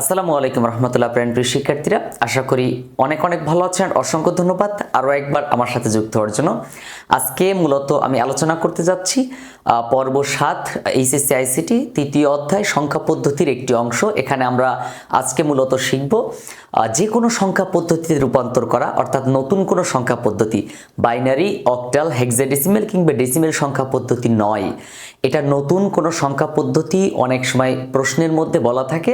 আসসালামু আলাইকুম রহমতুল্লাহ প্রাণ প্রিয় শিক্ষার্থীরা, আশা করি অনেক অনেক ভালো আছেন। অসংখ্য ধন্যবাদ আরও একবার আমার সাথে যুক্ত হওয়ার জন্য। আজকে মূলত আমি আলোচনা করতে যাচ্ছি পর্ব সাত, এইচএসসি, আইসিটি, তৃতীয় অধ্যায়, সংখ্যা পদ্ধতির একটি অংশ। এখানে আমরা আজকে মূলত শিখব যে কোনো সংখ্যা পদ্ধতিতে রূপান্তর করা, অর্থাৎ নতুন কোনো সংখ্যা পদ্ধতি, বাইনারি, অক্টাল, হেক্সাডেসিমেল কিংবা ডেসিমেল সংখ্যা পদ্ধতি নয়। এটা নতুন কোনো সংখ্যা পদ্ধতি অনেক সময় প্রশ্নের মধ্যে বলা থাকে।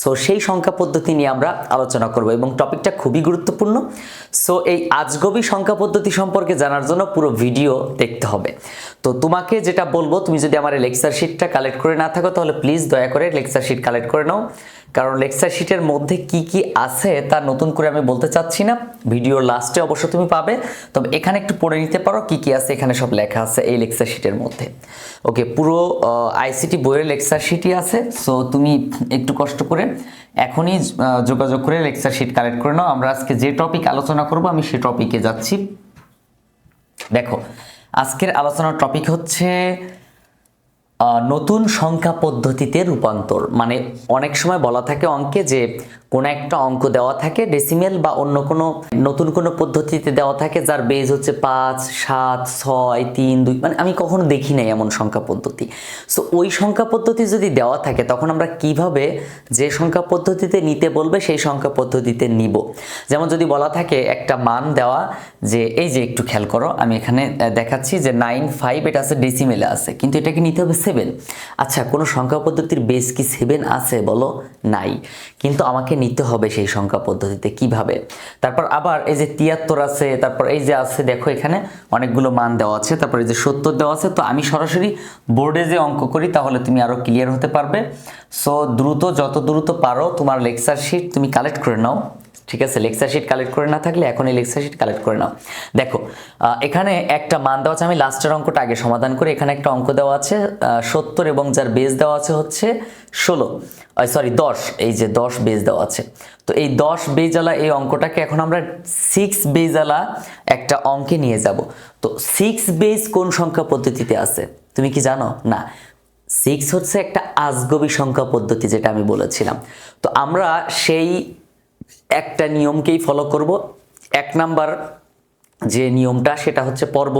সো সেই সংখ্যা পদ্ধতি নিয়ে আমরা আলোচনা করব এবং টপিকটা খুবই গুরুত্বপূর্ণ। সো এই আজগবি সংখ্যা পদ্ধতি সম্পর্কে জানার জন্য পুরো ভিডিও দেখতে হবে। তো তোমাকে যেটা বলব, তুমি যদি আমার লেকচার শিটটা কালেক্ট করে না থাকো, তাহলে প্লিজ দয়া করে লেকচার শিট কালেক্ট করে নাও। কারণ লেকচার শিটের মধ্যে কি কি আছে তা নতুন করে আমি বলতে চাচ্ছি না। ভিডিওর লাস্টে অবশ্য তুমি পাবে। তবে এখানে একটু পড়ে নিতে পারো কি কি আছে, এখানে সব লেখা আছে এই লেকচার শিটের মধ্যে। ওকে, পুরো আইসিটি বইয়ের লেকচার শিটই আছে। সো তুমি একটু কষ্ট করে এখনই যোগাযোগ করে লেকচার শিট কালেক্ট করে নাও। আমরা আজকে যে টপিক আলোচনা করব, আমি সে টপিকে যাচ্ছি। দেখো, আজকের আলোচনার টপিক হচ্ছে নতুন সংখ্যা পদ্ধতিতে রূপান্তর। মানে অনেক সময় বলা থাকে অঙ্কে যে কোনো একটা অঙ্ক দেওয়া থাকে ডেসিমেল বা অন্য কোনো, নতুন কোনো পদ্ধতিতে দেওয়া থাকে, যার বেজ হচ্ছে পাঁচ, সাত, ছয়, তিন, দুই মানে আমি কখনো দেখি নাই এমন সংখ্যা পদ্ধতি। সো ওই সংখ্যা পদ্ধতি যদি দেওয়া থাকে, তখন আমরা কীভাবে যে সংখ্যা পদ্ধতিতে নিতে বলবে, সেই সংখ্যা পদ্ধতিতে নিব। যেমন যদি বলা থাকে একটা মান দেওয়া, যে এই যে একটু খেয়াল করো, আমি এখানে দেখাচ্ছি যে নাইন ফাইভ এটা আছে ডেসিমেলে আছে, কিন্তু এটাকে নিতে হবে সেভেন আচ্ছা কোনো সংখ্যা পদ্ধতির বেস কি সেভেন আছে বলো? নাই। কিন্তু আমাকে নিতে হবে সেই সংখ্যা পদ্ধতিতে কীভাবে? তারপর আবার এই যে তিয়াত্তর আছে, তারপর এই যে আছে, দেখো এখানে অনেকগুলো মান দেওয়া আছে, তারপর এই যে সত্তর দেওয়া আছে, তো আমি সরাসরি বোর্ডে যে অঙ্ক করি, তাহলে তুমি আরও ক্লিয়ার হতে পারবে। সো দ্রুত, যত দ্রুত পারো, তোমার লেকচার শিট তুমি কালেক্ট করে নাও। ঠিক আছে লেকচার শিট কালেক্ট করে না থাকলে এখন এই লেকচার শিট কালেক্ট করে নাও। দেখো এখানে একটা মান দেওয়া আছে, আমি লাস্টের অঙ্কটা আগে সমাধান করে, এখানে একটা অঙ্ক দেওয়া আছে সত্তর এবং যার বেজ দেওয়া আছে হচ্ছে ষোলো সরি দশ, এই যে দশ বেজ দেওয়া আছে। তো এই দশ বেজালা এই অঙ্কটাকে এখন আমরা সিক্স বেজালা একটা অঙ্কে নিয়ে যাব। তো সিক্স বেজ কোন সংখ্যা পদ্ধতিতে আছে? তুমি কি জানো? না। সিক্স হচ্ছে একটা আজগবি সংখ্যা পদ্ধতি যেটা আমি বলেছিলাম। তো আমরা সেই একটা নিয়মকেই ফলো করব। এক নাম্বার যে নিয়মটা, সেটা হচ্ছে পর্ব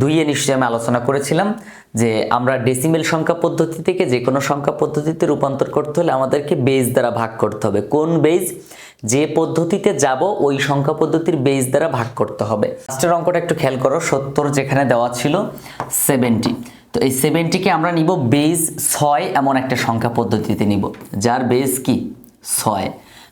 দুইয়ে নিশ্চয়ই আমি আলোচনা করেছিলাম যে আমরা ডেসিমেল সংখ্যা পদ্ধতি থেকে যে কোনো সংখ্যা পদ্ধতিতে রূপান্তর করতে হলে আমাদেরকে বেজ দ্বারা ভাগ করতে হবে। কোন বেজ যে পদ্ধতিতে যাব, ওই সংখ্যা পদ্ধতির বেজ দ্বারা ভাগ করতে হবে। লাস্টের অঙ্কটা একটু খেয়াল করো, সত্তর যেখানে দেওয়া ছিল সেভেন্টি তো এই সেভেন্টিকে আমরা নিব বেজ ছয় এমন একটা সংখ্যা পদ্ধতিতে নিব। যার বেজ কি? ছয়।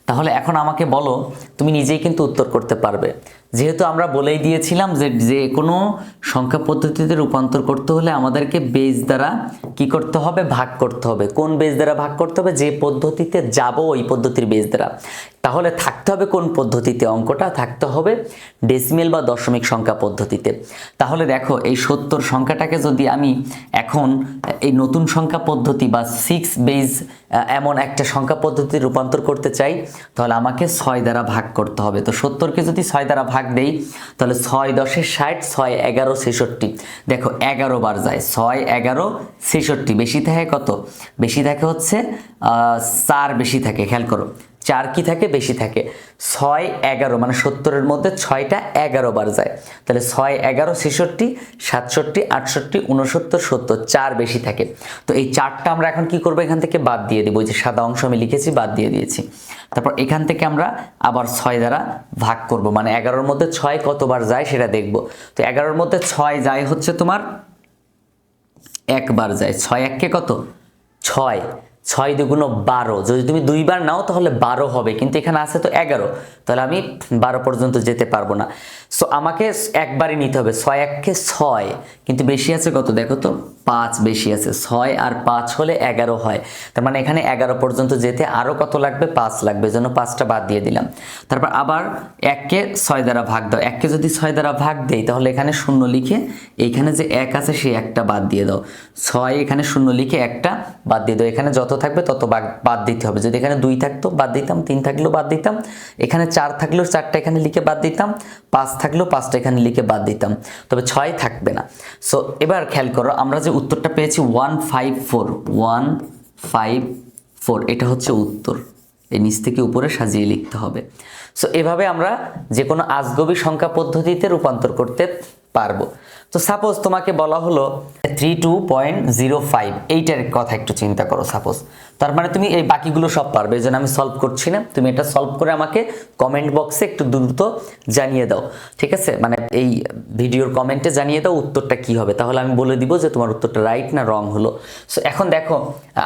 তাহলে এখন আমাকে বলো, তুমি নিজেই কিন্তু উত্তর করতে পারবে। যেহেতু আমরা বলেই দিয়েছিলাম যে যে কোনো সংখ্যা পদ্ধতিতে রূপান্তর করতে হলে আমাদেরকে বেজ দ্বারা কি করতে হবে? ভাগ করতে হবে। কোন বেজ দ্বারা ভাগ করতে হবে? যে পদ্ধতিতে যাব, ওই পদ্ধতির বেজ দ্বারা। তাহলে থাকতে হবে কোন পদ্ধতিতে? অঙ্কটা থাকতে হবে ডেসিমেল বা দশমিক সংখ্যা পদ্ধতিতে। তাহলে দেখো, এই সত্তর সংখ্যাটাকে যদি আমি এখন এই নতুন সংখ্যা পদ্ধতি বা সিক্স বেজ এমন একটা সংখ্যা পদ্ধতি রূপান্তর করতে চাই, তাহলে আমাকে ছয় দ্বারা ভাগ করতে হবে। তো সত্তরকে যদি ছয় দ্বারা ভাগ দেই, তাহলে ছয় দশে ষাট, ছয় এগারো ছেষট্টি। দেখো, এগারো বার যায়, ছয় এগারো ছেষট্টি। বেশি থাকে কত? বেশি থাকে হচ্ছে চার বেশি থাকে, খেয়াল করো। চার কি থাকে? বেশি থাকে। ছয়, এগারো মানে সত্তরের মধ্যে ছয়টা এগারো বার যায়। তাহলে ছয়, এগারো, ছেষট্টি, সাতষট্টি, আটষট্টি উনসত্তর সত্তর, চার বেশি থাকে। তো এই চারটা আমরা এখন কি করব? এখান থেকে বাদ দিয়ে দেবো। যে সাদা অংশ আমি লিখেছি, বাদ দিয়ে দিয়েছি। তারপর এখান থেকে আমরা আবার ছয় দ্বারা ভাগ করব। মানে এগারোর মধ্যে ছয় কতবার যায় সেটা দেখব। তো এগারোর মধ্যে ছয় যায় হচ্ছে তোমার একবার যায়। ছয় এককে কত? ছয়। ছয় দুগুণ বারো। যদি তুমি দুইবার নাও, তাহলে বারো হবে। কিন্তু এখানে আছে তো এগারো। তাহলে আমি বারো পর্যন্ত যেতে পারব না। সো আমাকে একবারই নিতে হবে। ছয় এককে ছয়। কিন্তু বেশি আছে কত? দেখো তো, পাঁচ বেশি আছে। ছয় আর পাঁচ হলে এগারো হয়। তার মানে এখানে এগারো পর্যন্ত যেতে আরও কত লাগবে? পাঁচ লাগবে। জন্য পাঁচটা বাদ দিয়ে দিলাম। তারপর আবার এককে ছয় দ্বারা ভাগ দাও। এককে যদি ছয় দ্বারা ভাগ দেই, তাহলে এখানে শূন্য লিখে এইখানে যে এক আছে সেই একটা বাদ দিয়ে দাও। ছয় এখানে শূন্য লিখে একটা বাদ দিয়ে দাও। এখানে যত থাকবে তত বাদ দিতে হবে। যদি এখানে দুই থাকতো, বাদ দিতাম, তিন থাকলেও বাদ দিতাম। এখানে চার থাকলেও চারটা এখানে লিখে বাদ দিতাম। পাঁচ থাকলেও পাঁচটা এখানে লিখে বাদ দিতাম। তবে ছয় থাকবে না। সো এবার খেয়াল করো, আমরা যে উত্তরটা পেয়েছি one five four one five four এটা হচ্ছে উত্তর। এই নিচ থেকে উপরে সাজিয়ে লিখতে হবে। সো এভাবে আমরা যে কোনো আজগবি সংখ্যা পদ্ধতিতে রূপান্তর করতে পারব। তো সাপোজ তোমাকে বলা হলো three two point zero five এইটার কথা একটু চিন্তা করো সাপোজ তার মানে তুমি এই বাকিগুলো সব পারবে এই জন্য আমি সলভ করছি না। তুমি এটা সলভ করে আমাকে কমেন্ট বক্সে একটু দ্রুত জানিয়ে দাও, ঠিক আছে? মানে এই ভিডিওর কমেন্টে জানিয়ে দাও উত্তরটা কি হবে। তাহলে আমি বলে দিব যে তোমার উত্তরটা রাইট না রং হলো। সো এখন দেখো,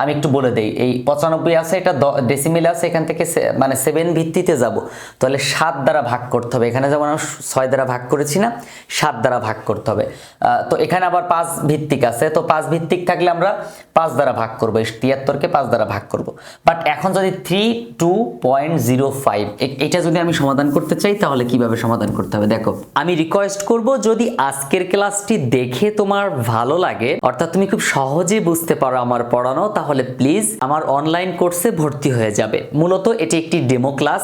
আমি একটু বলে দেই, এই পঁচানব্বই আছে, এটা ডেসিমেল আছে, এখান থেকে মানে সেভেন ভিত্তিতে যাব। তাহলে সাত দ্বারা ভাগ করতে হবে। এখানে যেমন আমরা ছয় দ্বারা ভাগ করেছি না, সাত দ্বারা ভাগ করতে হবে। তো এখানে আবার পাঁচ ভিত্তিক আছে। তো পাঁচ ভিত্তিক থাকলে আমরা পাঁচ দ্বারা ভাগ করব। তিয়াত্তরকে পাঁচ দ্বারা ভাগ করব। বাট এখন যদি three two point zero five এটা যদি আমি সমাধান করতে চাই, তাহলে কীভাবে সমাধান করতে হবে? দেখো, আমি রিকোয়েস্ট করব যদি আজকের ক্লাসটি দেখে তোমার ভালো লাগে, অর্থাৎ তুমি খুব সহজে বুঝতে পারো আমার পড়ানো, তাহলে প্লিজ আমার অনলাইন কোর্সে ভর্তি হয়ে যাবে। মূলত এটি একটি ডেমো ক্লাস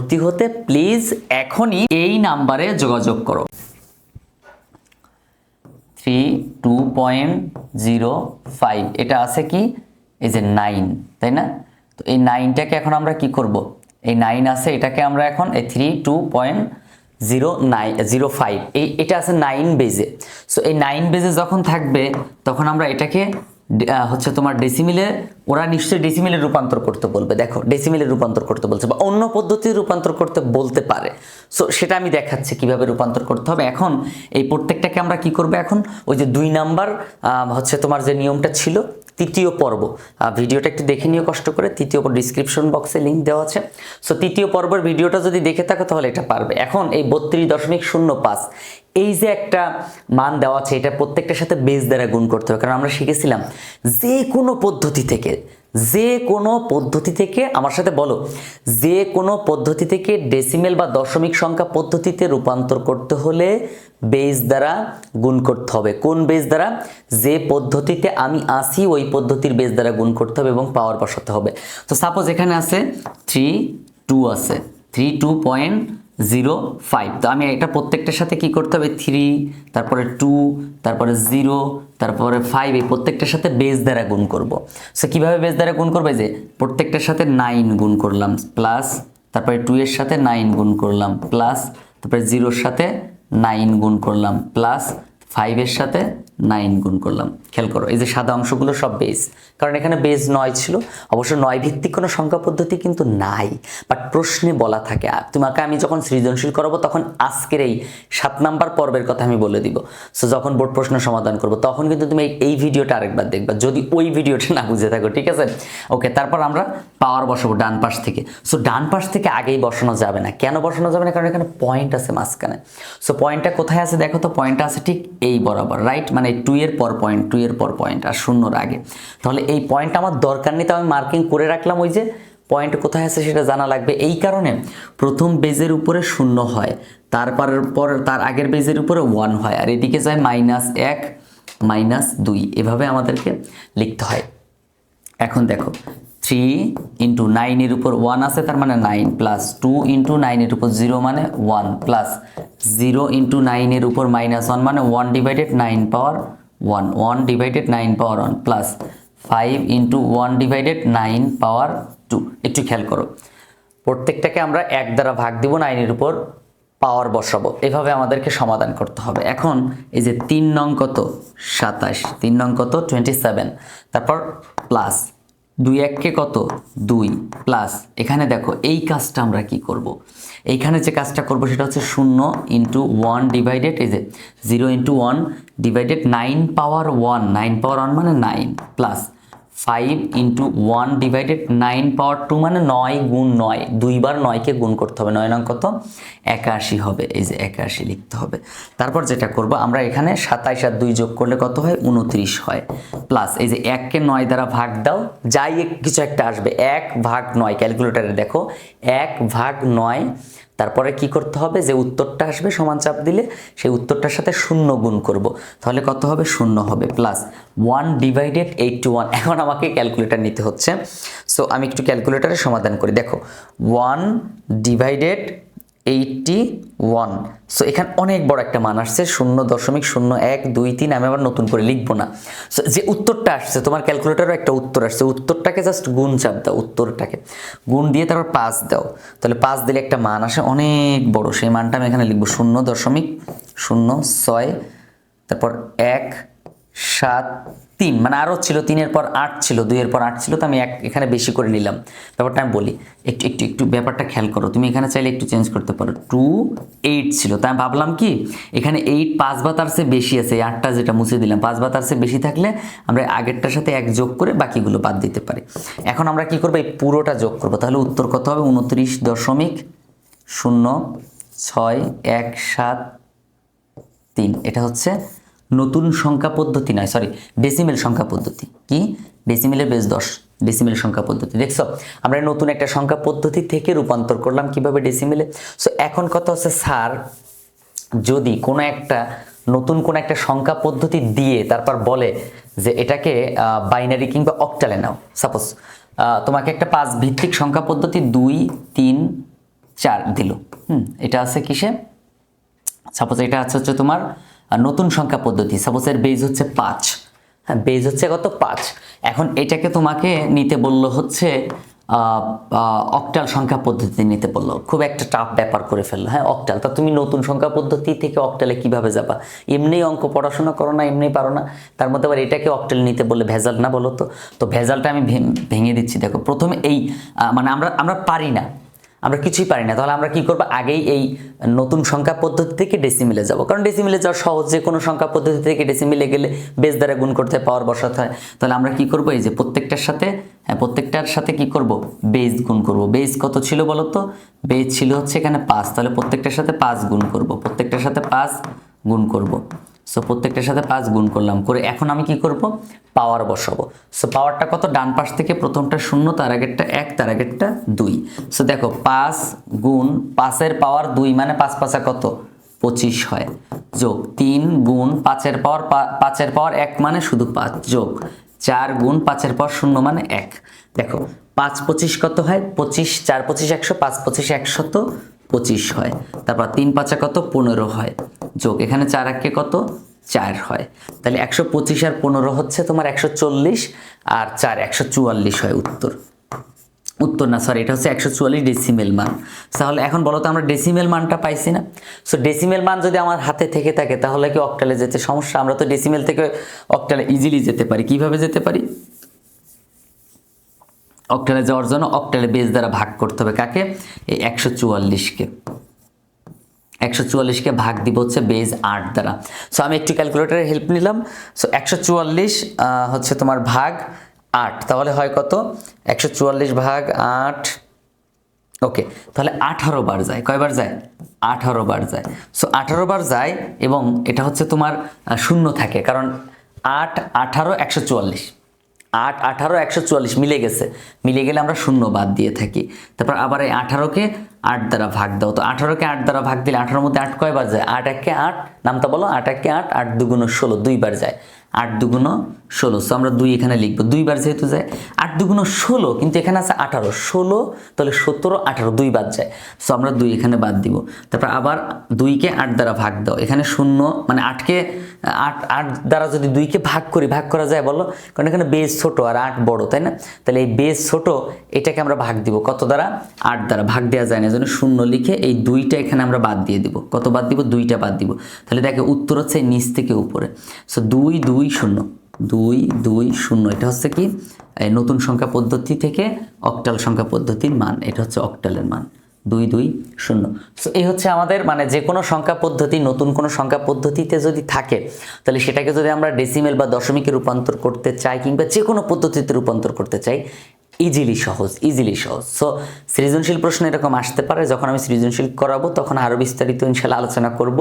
হতে প্লিজ এখনই এই নাম্বারে যোগাযোগ করো। Three two point zero five এটা আছে কি? এই যে নাইন তাই না? তো এই নাইনটাকে এখন আমরা কি করব? এই নাইন আছে, এটাকে আমরা এখন এই three two point zero nine zero five এই, এটা আছে নাইন বেজে সো এই নাইন বেজে যখন থাকবে, তখন আমরা এটাকে হচ্ছে তোমার ডেসিমিলে ওরা নিশ্চয়ই ডেসিমিলে রূপান্তর করতে বলবে। দেখো ডেসিমিলে রূপান্তর করতে বলছে বা অন্য পদ্ধতিতে রূপান্তর করতে বলতে পারে। সো সেটা আমি দেখাচ্ছি কীভাবে রূপান্তর করতে হবে। এখন এই প্রত্যেকটাকে আমরা কি করব এখন? ওই যে দুই নাম্বার হচ্ছে তোমার যে নিয়মটা ছিল তৃতীয় পর্ব। ভিডিওটা একটু দেখে নিও কষ্ট করে। তৃতীয় ডিসক্রিপশন বক্সে লিঙ্ক দেওয়া আছে। সো তৃতীয় পর্বের ভিডিওটা যদি দেখে থাকো তাহলে এটা পারবে। এখন এই বত্রিশ দশমিক শূন্য পাঁচ, এই যে একটা মান দেওয়া আছে, এটা প্রত্যেকটার সাথে বেস দ্বারা গুণ করতে হবে। কারণ আমরা শিখেছিলাম যে কোনো পদ্ধতি থেকে যে কোনো পদ্ধতি থেকে, আমার সাথে বলো, যে কোনো পদ্ধতি থেকে ডেসিমেল বা দশমিক সংখ্যা পদ্ধতিতে রূপান্তর করতে হলে বেস দ্বারা গুণ করতে হবে। কোন বেস দ্বারা? যে পদ্ধতিতে আমি আসি ওই পদ্ধতির বেস দ্বারা গুণ করতে হবে এবং পাওয়ার বসাতে হবে। তো সাপোজ এখানে আছে থ্রি টু আছে। Three two point zero, five. তো আমি এটা প্রত্যেকটার সাথে কি করতে হবে? থ্রি, তারপরে টু, তারপরে জিরো, তারপরে ফাইভ, এই প্রত্যেকটার সাথে বেস দ্বারা গুণ করব। সো কীভাবে বেস দ্বারা গুণ করবে? যে প্রত্যেকটার সাথে নাইন গুণ করলাম, প্লাস তারপরে টু এর সাথে নাইন গুণ করলাম, প্লাস তারপরে জিরোর সাথে নাইন গুণ করলাম, প্লাস ফাইভের সাথে নাইন গুণ করলাম। খেয়াল করো, এই যে সাদা অংশগুলো সব বেস কারণ এখানে বেস নয় ছিল, অবশ্য নয় ভিত্তিক কোনো সংখ্যা পদ্ধতি কিন্তু নাই। বাট প্রশ্নে বলা থাকে তোমাকে আমি যখন সৃজনশীল করাবো তখন আজকের এই সাত নাম্বার পর্বের কথা আমি বলে দিব। সো যখন বোর্ড প্রশ্ন সমাধান করব, তখন কিন্তু তুমি এই- ভিডিওটা আরেকবার দেখবা। যদি ওই ভিডিওটা না বুঝে থাকো, ঠিক আছে? ওকে তারপর আমরা পাওয়ার বসাবো ডান পাশ থেকে। সো ডান পাশ থেকে আগেই বসানো যাবে না। কেন বসানো যাবে না? কারণ এখানে পয়েন্ট আছে মাঝখানে। সো পয়েন্টটা কোথায় আছে? দেখো তো পয়েন্টটা আছে ঠিক এই বরাবর রাইট মানে টু এর পর পয়েন্ট টু এর পর পয়েন্ট আর শূন্যর আগে। তাহলে এই পয়েন্ট আমার দরকার নেই, তো আমি মার্কিং করে রাখলাম ওই যে পয়েন্ট কোথায় আছে সেটা জানা লাগবে। এই কারণে প্রথম বেজের উপরে শূন্য হয় তারপর পর, তার আগের বেজের উপরে ওয়ান হয়, আর এদিকে যায় মাইনাস এক মাইনাস দুই। এভাবে আমাদেরকে লিখতে হয়। এখন দেখো থ্রি ইন্টু নাইনের উপর ওয়ান আছে, তার মানে নাইন প্লাস টু ইন্টু নাইনের উপর জিরো মানে ওয়ান প্লাস জিরো ইন্টু নাইনের উপর মাইনাস ওয়ান মানে one divided nine power one one divided nine power one plus five into one divided nine power two একটু খেয়াল করো। প্রত্যেকটাকে আমরা এক দ্বারা ভাগ দিব নাইনের উপর পাওয়ার বসাবো। এভাবে আমাদেরকে সমাধান করতে হবে। এখন এই যে তিন নং কত? সাতাশ। তিন নং কত? টোয়েন্টি সেভেন তারপর প্লাস দুই এককে কত? দুই প্লাস। এখানে দেখো, এই কাজটা আমরা কি করব। এইখানে যে কাজটা করব সেটা হচ্ছে শূন্য ইন্টু ওয়ান ডিভাইডেড এই যে zero into one divided nine power one nine power one মানে nine plus five into one divided nine power two মানে নয় গুণ নয়। দুইবার নয়কে গুণ করতে হবে। নয় নং কত? একাশি হবে। এই যে একাশি লিখতে হবে। তারপর যেটা করব, আমরা এখানে সাতাইশ আর দুই যোগ করলে কত হয়? উনত্রিশ হয়। প্লাস এই যে এককে নয় দ্বারা ভাগ দাও, যাই কিছু একটা আসবে। এক ভাগ নয়। ক্যালকুলেটারে দেখো, এক ভাগ নয়। তারপরে কি করতে হবে? যে উত্তরটা আসবে সমান চাপ দিলে, সেই উত্তরটার সাথে শূন্য গুণ করব। তাহলে কত হবে? শূন্য হবে। Plus one divided eight two one. এখন আমাকে ক্যালকুলেটার নিতে হচ্ছে। সো আমি একটু ক্যালকুলেটারে সমাধান করি। দেখো one divided eighty one so এখানে অনেক বড় একটা মান আসছে, শূন্য দশমিক শূন্য এক দুই তিন। আমি আবার নতুন করে লিখব না। সো যে উত্তরটা আসছে, তোমার ক্যালকুলেটারও একটা উত্তর আসছে। উত্তরটাকে জাস্ট গুণ চাপ দাও, উত্তরটাকে। গুণ দিয়ে তারপর পাঁচ দাও। তাহলে পাঁচ দিলে একটা মান আসে অনেক বড়। সেই মানটা আমি এখানে লিখব শূন্য দশমিক শূন্য ছয়, তারপর এক সাত, তিন মানে আরও ছিল, তিনের পর আট ছিল, দুইয়ের পর আট ছিল, তো আমি এক, এখানে বেশি করে নিলাম। ব্যাপারটা আমি বলি, একটু একটু একটু ব্যাপারটা খেয়াল করো। তুমি এখানে চাইলে একটু চেঞ্জ করতে পারো। টু এইট ছিল। তাই ভাবলাম কি, এখানে এইট পাঁচ বা তার চেয়ে বেশি আছে, এই আটটা যেটা মুছে দিলাম, পাঁচ বা তার চেয়ে বেশি থাকলে আমরা আগেরটার সাথে এক যোগ করে বাকিগুলো বাদ দিতে পারি। এখন আমরা কি করব, এই পুরোটা যোগ করব। তাহলে উত্তর কত হবে? উনত্রিশ দশমিক শূন্য, ছয়, এক, সাত, তিন। এটা হচ্ছে নতুন সংখ্যা পদ্ধতি নয় সরি ডেসিমেল সংখ্যা পদ্ধতি। কি? ডেসিমেলের বেশ দশ ডেসিমেল সংখ্যা পদ্ধতি। দেখছ, আমরা নতুন একটা সংখ্যা পদ্ধতি থেকে রূপান্তর করলাম কীভাবে ডেসিমেলে সো এখন কথা হচ্ছে স্যার যদি কোনো একটা, নতুন কোনো একটা সংখ্যা পদ্ধতি দিয়ে তারপর বলে যে এটাকে বাইনারি কিংবা অক্টালে নাও। সাপোজ তোমাকে একটা পাঁচ ভিত্তিক সংখ্যা পদ্ধতি দুই, তিন, চার দিল। হুম, এটা আছে কিসে? সাপোজ এটা আছে হচ্ছে তোমার নতুন সংখ্যা পদ্ধতি সাপোজ এর বেজ হচ্ছে পাঁচ। হ্যাঁ বেজ হচ্ছে কত? পাঁচ। এখন এটাকে তোমাকে নিতে বলল হচ্ছে অক্টাল সংখ্যা পদ্ধতি নিতে বলল। খুব একটা টাফ ব্যাপার করে ফেলল। হ্যাঁ অক্টাল তা তুমি নতুন সংখ্যা পদ্ধতি থেকে অক্টালে কীভাবে যাবা? এমনি অঙ্ক পড়াশোনা করো না এমনি পারো না। তার মধ্যে আবার এটাকে অক্টাল নিতে বললে ভেজাল না বলো তো। তো ভেজালটা আমি ভেঙে দিচ্ছি। দেখো, প্রথমে এই মানে আমরা আমরা পারি না। আমরা কিছুই পারি না। তাহলে আমরা কি করব? আগেই এই নতুন সংখ্যা পদ্ধতি থেকে ডেসিমিলে যাব। কারণ ডেসিমিলে যাওয়া সহজ, যে কোনো সংখ্যা পদ্ধতি থেকে ডেসিমিলে গেলে বেস দ্বারা গুণ করতে পাওয়ার বসাতে হয়। তাহলে আমরা কি করব? এই যে প্রত্যেকটার সাথে হ্যাঁ প্রত্যেকটার সাথে কি করব? বেস গুণ করব। বেস কত ছিল বলো তো? বেস ছিল হচ্ছে এখানে পাঁচ। তাহলে প্রত্যেকটার সাথে পাঁচ গুণ করব। প্রত্যেকটার সাথে পাঁচ গুণ করব। সো প্রত্যেকটার সাথে পাঁচ গুণ করলাম। করে এখন আমি কি করব? পাওয়ার বসাবো। সো পাওয়ারটা কত? ডান পাশ থেকে প্রথমটা শূন্য, তার আগেরটা এক, তার আগেরটা দুই। সো দেখো, পাঁচ গুণ, পাঁচের পাওয়ার দুই মানে পাঁচ পাঁচা কত? পঁচিশ হয়। যোগ তিন গুণ, পাঁচের পাওয়ার পাঁচের পাওয়ার এক মানে শুধু পাঁচ। যোগ চার গুণ, পাঁচের পাওয়ার শূন্য মানে এক। দেখো, পাঁচ পঁচিশ কত হয়? পঁচিশ, চার পঁচিশ একশো, পাঁচ পঁচিশ একশত পঁচিশ হয়। তারপর তিন পাঁচা কত? পনেরো হয়। যোগ, এখানে চার একে কত? চার হয়। তাহলে একশো পঁচিশ আর পনেরো হচ্ছে তোমার একশো চল্লিশ আর চার একশো চুয়াল্লিশ হয় উত্তর। উত্তর না সরি এটা হচ্ছে একশো চুয়াল্লিশ ডেসিমেল মান। তাহলে এখন বলো তো আমরা ডেসিমেল মানটা পাইছি না? সো ডেসিমেল মান যদি আমার হাতে থেকে থাকে, তাহলে কি অক্টালে যেতে সমস্যা? আমরা তো ডেসিমেল থেকে অক্টালে ইজিলি যেতে পারি। কীভাবে যেতে পারি? অক্টালে যাওয়ার জন্য অক্টালে বেস দ্বারা ভাগ করতে হবে কাকে? এই একশো চুয়াল্লিশকে একশো চুয়াল্লিশকে ভাগ দিব হচ্ছে বেজ আট দ্বারা। সো আমি একটু ক্যালকুলেটারের হেল্প নিলাম। সো একশো চুয়াল্লিশ হচ্ছে তোমার ভাগ আট। তাহলে হয় কত? একশো চুয়াল্লিশ ভাগ আট ওকে তাহলে আঠারো বার যায়। কয়বার যায়? আঠারো বার যায়। সো আঠারো বার যায় এবং এটা হচ্ছে তোমার শূন্য থাকে। কারণ আট, আঠারো, একশো চুয়াল্লিশ। আট, আঠারো, একশো চুয়াল্লিশ মিলে গেছে। মিলে গেলে আমরা শূন্য বাদ দিয়ে থাকি। তারপর আবার এই আঠারোকে আট দ্বারা ভাগ দাও। তো আঠারোকে আট দ্বারা ভাগ দিলে আঠারোর মধ্যে আট কয়বার যায়? আট একে আট, নামটা বলো, আট একে আট আট দুগুণ ষোলো, দুইবার যায়। আট দুগুণ ষোলো। সো আমরা দুই এখানে লিখব। দুইবার যেহেতু যায়, আট দুগুণ ষোলো, কিন্তু এখানে আছে আঠারো। ষোলো, তাহলে সতেরো, আঠারো, দুই বাদ যায়। সো আমরা দুই এখানে বাদ দিব। তারপর আবার দুইকে আট দ্বারা ভাগ দাও। এখানে শূন্য মানে আটকে, আট আট দ্বারা যদি দুইকে ভাগ করি, ভাগ করা যায় বলো? কারণ এখানে বেস ছোট আর আট বড়, তাই না? তাহলে এই বেস ছোট, এটাকে আমরা ভাগ দিব। কত দ্বারা? আট দ্বারা। ভাগ দেওয়া যায় না এজন্য শূন্য লিখে এই দুইটা এখানে আমরা বাদ দিয়ে দিব। কত বাদ দিব? দুইটা বাদ দিব। তাহলে দেখে, উত্তর হচ্ছে নিচ থেকে উপরে। সো দুই দুই শূন্য। দুই দুই, শূন্য। এটা হচ্ছে কি? নতুন সংখ্যা পদ্ধতি থেকে অক্টাল সংখ্যা পদ্ধতির মান। এটা হচ্ছে অক্টালের মান। দুই দুই, শূন্য। সো এই হচ্ছে আমাদের মানে যে কোনো সংখ্যা পদ্ধতি, নতুন কোনো সংখ্যা পদ্ধতিতে যদি থাকে, তাহলে সেটাকে যদি আমরা ডেসিমেল বা দশমিকে রূপান্তর করতে চাই কিংবা যে কোনো পদ্ধতিতে রূপান্তর করতে চাই ইজিলি সহজ ইজিলি সহজ। সো সৃজনশীল প্রশ্ন এরকম আসতে পারে, যখন আমি সৃজনশীল করাবো, তখন আরও বিস্তারিত ইনশাল্লাহ আলোচনা করব।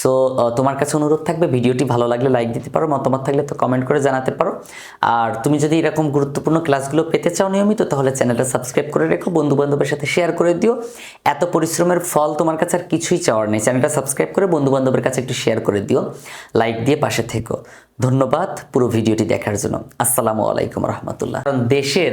সো তোমার কাছে অনুরোধ থাকবে, ভিডিওটি ভালো লাগলে লাইক দিতে পারো, মতামত থাকলে তো কমেন্ট করে জানাতে পারো। আর তুমি যদি এরকম গুরুত্বপূর্ণ ক্লাসগুলো পেতে চাও নিয়মিত, তাহলে চ্যানেলটা সাবস্ক্রাইব করে রেখো বন্ধু বান্ধবের সাথে শেয়ার করে দিও। এত পরিশ্রমের ফল তোমার কাছে আর কিছুই চাওয়ার নেই, চ্যানেলটা সাবস্ক্রাইব করে বন্ধু বান্ধবের কাছে একটু শেয়ার করে দিও। লাইক দিয়ে পাশে থেকো। ধন্যবাদ পুরো ভিডিওটি দেখার জন্য। আসসালামু আলাইকুম রহমতুল্লাহ। কারণ দেশের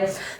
যায়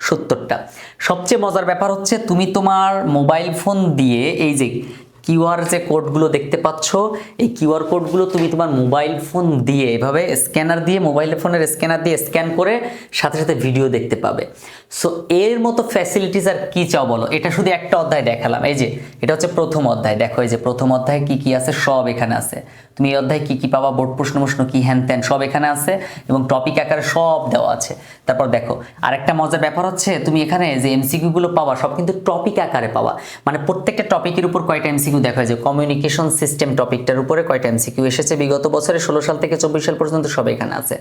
সত্তরটা। সবচেয়ে মজার ব্যাপার হচ্ছে তুমি তোমার মোবাইল ফোন দিয়ে এই যে কিউআর যে কোডগুলো দেখতে পাচ্ছ, এই কিউআর কোডগুলো তুমি তোমার মোবাইল ফোন দিয়ে এভাবে স্ক্যানার দিয়ে, মোবাইল ফোনের স্ক্যানার দিয়ে স্ক্যান করে সাথে সাথে ভিডিও দেখতে পাবে। সো এর মতো ফ্যাসিলিটিস আর কী চাও বলো? এটা শুধু একটা অধ্যায় দেখালাম। এই যে, এটা হচ্ছে প্রথম অধ্যায়। দেখো এই যে প্রথম অধ্যায়ে কি কি আছে? সব এখানে আছে। তুমি এই অধ্যায়ে কি কি পাবা, বোর্ড প্রশ্ন প্রশ্ন কি, হ্যান ত্যান সব এখানে আছে এবং টপিক আকারে সব দেওয়া আছে। তারপর দেখো, আরেকটা মজার ব্যাপার হচ্ছে তুমি এখানে যে এমসিকিউ গুলো পাবা, সব কিন্তু টপিক আকারে পাবা। মানে প্রত্যেকটা টপিকের উপর কয়টা এমসিকিউ দেখা যায়? কমিউনিকেশন সিস্টেম টপিকটার উপরে কয়টা এমসিকিউ এসেছে? বিগত বছরে ষোলো সাল থেকে চব্বিশ সাল পর্যন্ত সব এখানে আছে।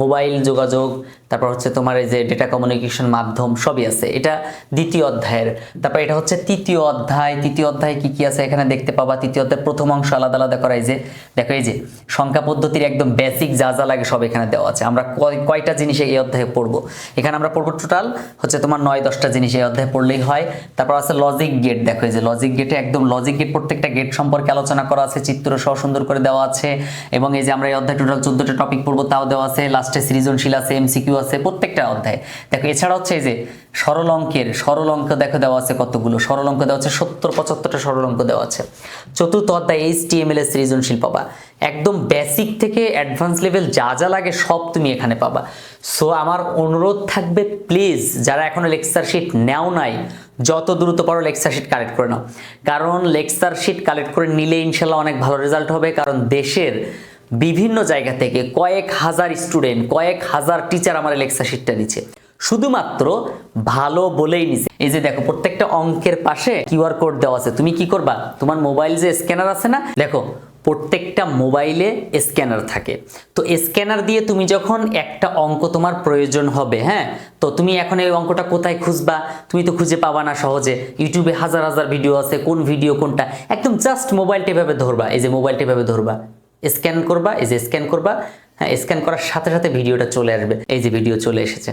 মোবাইল, যোগাযোগ, তারপর হচ্ছে তোমার এই যে ডেটা কমিউনিকেশন মাধ্যম সবই আছে। এটা দ্বিতীয় অধ্যায়ের। তারপর এটা হচ্ছে তৃতীয় অধ্যায়। তৃতীয় অধ্যায় কি কি আছে এখানে দেখতে পাবা? তৃতীয় অধ্যায়ের প্রথম অংশ আলাদা আলাদা করা, এই যে দেখো এই যে সংখ্যা পদ্ধতির একদম বেসিক যা যা লাগে সব এখানে দেওয়া আছে। আমরা কয়টা জিনিস এই অধ্যায়ে পড়ব? এখানে আমরা পড়ব টোটাল হচ্ছে তোমার নয়, দশটা জিনিস এই অধ্যায়ে পড়লেই হয়। তারপর আছে লজিক গেট দেখো এই যে লজিক গেটে একদম লজিক গেট প্রত্যেকটা গেট সম্পর্কে আলোচনা করা আছে, চিত্র সহ সুন্দর করে দেওয়া আছে। এবং এই যে আমরা এই অধ্যায় টোটাল চোদ্দটা টপিক পড়ব, তাও দেওয়া আছে। লাস্টে সৃজনশীল আছে এমসিকিউ আছে, প্রত্যেকটা অধ্যায়। দেখো, এছাড়া হচ্ছে এই যে সরল অঙ্কের সরল অঙ্ক দেখো দেওয়া আছে কতগুলো? সরল অঙ্ক দেওয়া আছে সত্তর, পঁচাত্তরটা সরল অঙ্ক দেওয়া আছে। চতুর্থ অধ্যায় এইচ টি এম এল সৃজনশীল পাবা। একদম বেসিক থেকে অ্যাডভান্স লেভেল যা যা লাগে সব তুমি এখানে পাবা। সো আমার অনুরোধ থাকবে প্লিজ যারা এখনও লেকচার শিট নেও নাই, যত দ্রুত পারো লেকচার শিট কালেক্ট করে নাও। কারণ লেকচার শিট কালেক্ট করে নিলে ইনশাল্লাহ অনেক ভালো রেজাল্ট হবে, কারণ দেশের বিভিন্ন জায়গা থেকে কয়েক হাজার স্টুডেন্ট কয়েক হাজার টিচার আমার লেকচার শিটটা নিচ্ছে শুধুমাত্র ভালো বলেই নিছে। এই যে দেখো, প্রত্যেকটা অঙ্কের পাশে কিউআর কোড দেওয়া আছে। তুমি কি করবা? তোমার মোবাইল যে স্ক্যানার আছে না, দেখো, প্রত্যেকটা মোবাইলে স্ক্যানার থাকে। তো স্ক্যানার দিয়ে তুমি যখন একটা অঙ্ক তোমার প্রয়োজন হবে হ্যাঁ তো তুমি এখন এই অঙ্কটা কোথায় খুঁজবা? তুমি তো খুঁজে পাবা না সহজে। ইউটিউবে হাজার হাজার ভিডিও আছে, কোন ভিডিও কোনটা? একদম জাস্ট মোবাইলটা এভাবে ধরবা, এই যে মোবাইলটা এভাবে ধরবা। স্ক্যান করবা, এই যে স্ক্যান করবা হ্যাঁ স্ক্যান করার সাথে সাথে ভিডিওটা চলে আসবে। এই যে ভিডিও চলে এসেছে।